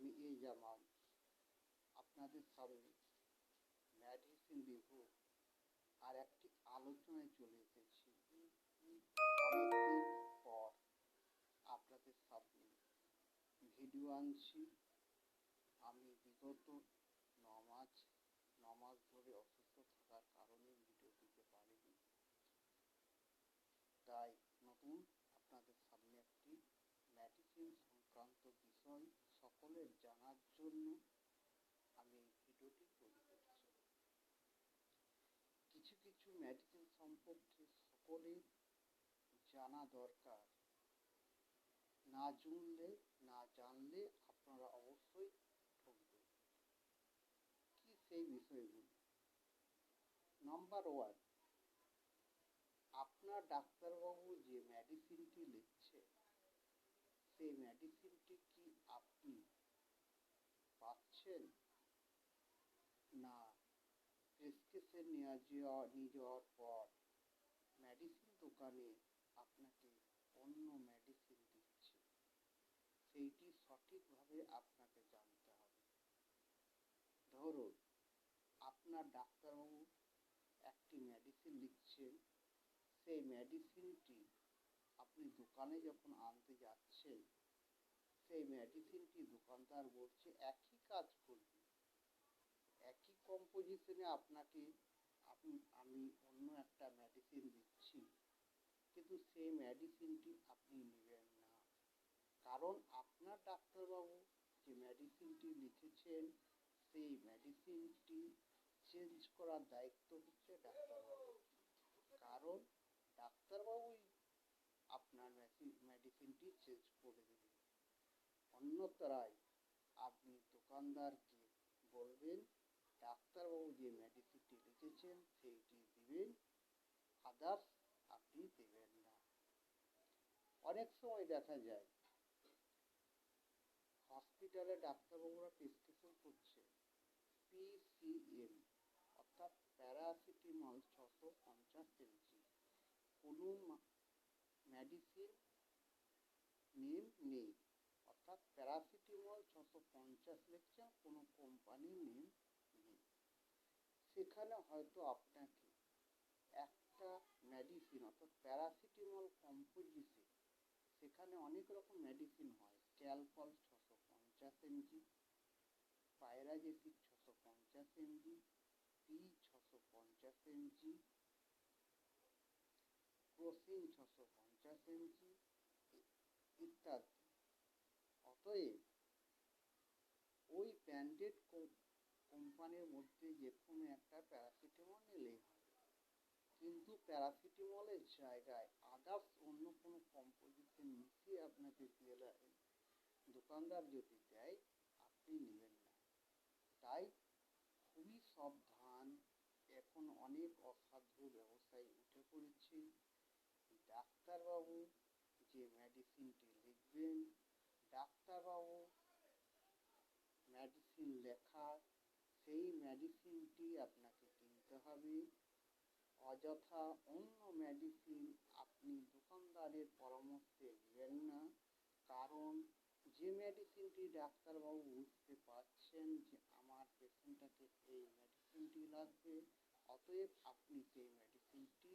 আমি এই জামাল আপনাদের সামনে মেডিসিন রিভিউ আর একটি আলোচনায় চলে এসেছি। পর আপনাদের সামনে ভিডিও আনছি। আমি বিগত নমাজ নমাজ ধরে অসুস্থ থাকার কারণে ভিডিও দিতে পারিনি। তাই নতুন আপনাদের সামনে একটি মেডিসিন সংক্রান্ত বিষয় সকলের জানার জন্য আমি এই ভিডিওটি তৈরি করছি। কিছু কিছু মেডিসিন সম্পর্কে সকলের জানা দরকার। না জানলে না জানলে আপনারা অবশ্যই ঠকবেন কি সেই বিষয়গুলো? নাম্বার ওয়ান আপনার ডাক্তারবাবু যে মেডিসিনটি লিখছে, সেই মেডিসিনটি কি আপনি পাচ্ছেন না? প্রেসক্রিপশন নেওয়া যাওয়া নিয়ে যাওয়ার পর মেডিসিন দোকানে আপনাকে অন্য মেডিসিন দিচ্ছে। সেইটি সঠিকভাবে আপনাকে জানতে হবে। ধরুন, আপনার ডাক্তারবাবু একটি মেডিসিন লিখছেন। সেই মেডিসিনটি আপনি দোকানে যখন আনতে যাচ্ছেন সেই মেডিসিনটি দোকানদার বলছে, একই কাজ করবে। একই কম্পোজিশনে আপনাকে, আপনি, আমি অন্য একটা মেডিসিন দিচ্ছি, কিন্তু সেই মেডিসিনটি আপনি নেবেন না। কারণ আপনার ডাক্তারবাবু যে মেডিসিনটি লিখেছেন, সেই মেডিসিনটি চেঞ্জ করার দায়িত্ব হচ্ছে ডাক্তারবাবু। কারণ ডাক্তারবাবুই আপনার মেডিসিনটি চেঞ্জ অন্যথায় আপনি দোকানদারকে বলবেন, ডাক্তারবাবু যে মেডিসিনটি লিখেছেন সেইটি দিবেন। আদার্স আপনি দেবেন না। অনেক সময় দেখা যায় হসপিটালে ডাক্তারবাবুরা প্রেসক্রিপশন করছে পিসিএম অর্থাৎ প্যারাসিটামল ছশো পঞ্চাশ এমজি কোনো মেডিসিন নেম নেই। অর্থাৎ প্যারাসিটামল ছশো পঞ্চাশ লিখছে কোনো কোম্পানির নেম নেই। সেখানে হয়তো আপনাকে একটা মেডিসিন অর্থাৎ প্যারাসিটামল কম্পোজিশন সেখানে অনেক রকম মেডিসিন হয়। ক্যালপল ছশো পঞ্চাশ এমজি পায়রাজেসিক ছশো পঞ্চাশ এমজি পি ছশো পঞ্চাশ এমজি ক্রোসিন ছশো পঞ্চাশ এমজি, ইত্যাদি। অতএব ওই ব্র্যান্ডেড কোম্পানির মধ্যে যে কোনো একটা প্যারাসিটামল নিলেই হবে কিন্তু প্যারাসিটামলের জায়গায় আদার্স অন্য কোনো কম্পোজিশন মিশিয়ে আপনাকে দিয়ে দোকানদার যদি দেয়, আপনি নেবেন না। তাই খুবই সাবধান। এখন অনেক অসাধু ব্যবসায়ী উঠে পড়েছে। ডাক্তারবাবু যে মেডিসিনটি লিখবেন ডাক্তারবাবু মেডিসিন লেখা, সেই মেডিসিনটি আপনাকে কিনতে হবে। অযথা অন্য মেডিসিন আপনি দোকানদারের পরামর্শে নেবেন না, কারণ যে মেডিসিনটি ডাক্তারবাবু বুঝতে পারছেন যে আমার পেশেন্টটাকে এই মেডিসিনটি লাগবে, অতএব আপনি সেই মেডিসিনটি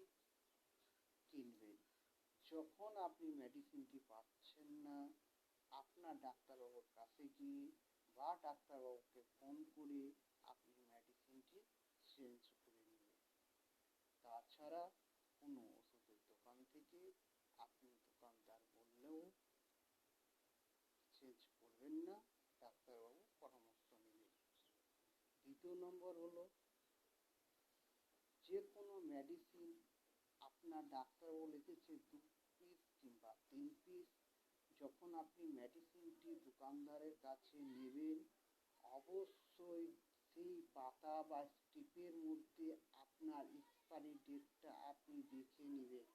কিনবেন। যখন আপনি মেডিসিনটি পাচ্ছেন আপনার ডাক্তারবাবুর কাছে গিয়ে বা ডাক্তারবাবুকে ফোন করে আপনি মেডিসিনটি চেঞ্জ করে নেবেন তাছাড়া কোনো ওষুধের দোকান থেকে আপনি দোকানদার বললেও চেঞ্জ করবেন না, ডাক্তারবাবু পরামর্শ নেবেন দ্বিতীয় নম্বর হলো, যে কোনো মেডিসিন আপনার ডাক্তারবাবু লিখেছে দু পিস কিংবা তিন পিস যখন আপনি মেডিসিনটি দোকানদারের কাছে নেবেন, অবশ্যই সেই পাতা বা স্ট্রিপের মধ্যে আপনার এক্সপায়ারি ডেটটা আপনি দেখে নেবেন।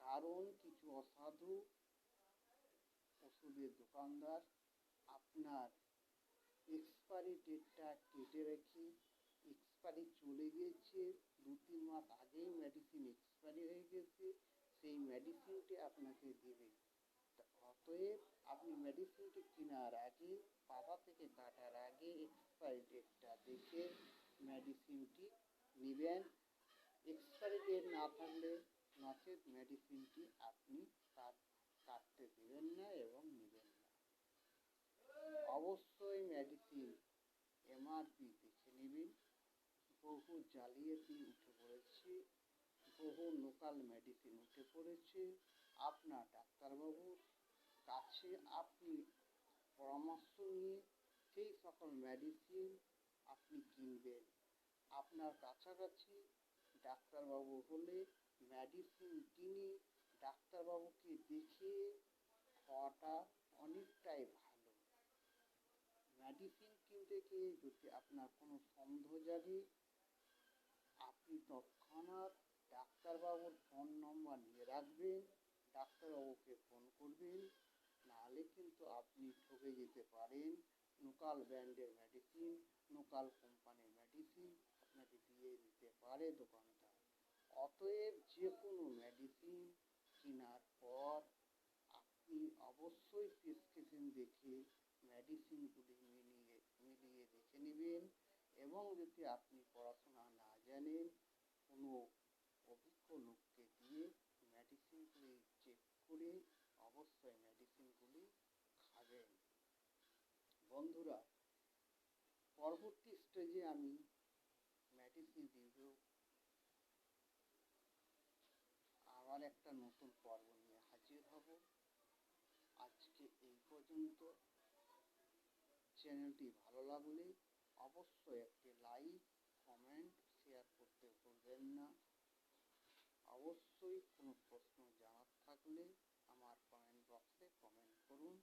কারণ কিছু অসাধু ওষুধের দোকানদার আপনার এক্সপায়ারি ডেটটা কেটে রেখে এক্সপায়ারি চলে গেছে দু তিন মাস আগেই মেডিসিন এক্সপায়ারি হয়ে গেছে সেই মেডিসিনটি আপনাকে দেবে। অতএব আপনি মেডিসিনটি কেনার আগে পাতা থেকে কাটার আগে এক্সপায়ারি ডেটটা দেখে মেডিসিনটি নেবেন। এক্সপায়ারি ডেট না থাকলে নচেত মেডিসিনটি আপনি কাট কাটতে দেবেন না এবং নেবেন না। অবশ্যই মেডিসিন এমআরপি দেখে নেবেন। বহু জালিয়াতি উঠে পড়েছে। বহু লোকাল মেডিসিন উঠে পড়েছে। আপনার ডাক্তারবাবুর কাছে আপনি পরামর্শ নিয়ে সেই সকল মেডিসিন আপনি কিনবেন। আপনার কাছাকাছি ডাক্তারবাবু হলে মেডিসিন কিনে ডাক্তারবাবুকে দেখিয়ে খাওয়াটা অনেকটাই ভালো। মেডিসিন কিনতে গিয়ে যদি আপনার কোনো সন্দেহ জাগে, আপনি তৎক্ষণাৎ ডাক্তারবাবুর ফোন নম্বর নিয়ে রাখবেন, ডাক্তারবাবুকে ফোন করবেন নাহলে কিন্তু আপনি ঠকে যেতে পারেন। লোকাল ব্র্যান্ডের মেডিসিন লোকাল কোম্পানির মেডিসিন আপনাকে দিয়ে দিতে পারে দোকানদার। অতএব যে কোনো মেডিসিন কেনার পর আপনি অবশ্যই প্রেসক্রিপশন দেখে মেডিসিনগুলি মিলিয়ে মিলিয়ে দেখে নেবেন এবং যদি আপনি পড়াশোনা না জানেন, কোনো অভিজ্ঞ লোককে দিয়ে মেডিসিনগুলি চেক করে অবশ্যই মেডিসিনগুলি খাবেন। বন্ধুরা, পরবর্তী স্টেজে আমি মেডিসিন রিভিউ আবার একটা নতুন পর্ব নিয়ে হাজির হব। আজকে এই পর্যন্ত। চ্যানেলটি ভালো লাগলে অবশ্যই একটি লাইক কমেন্ট শেয়ার করতে ভুলবেন না। অবশ্যই কোনো প্রশ্ন জানার থাকলে আমার কমেন্ট বক্সে কমেন্ট করুন।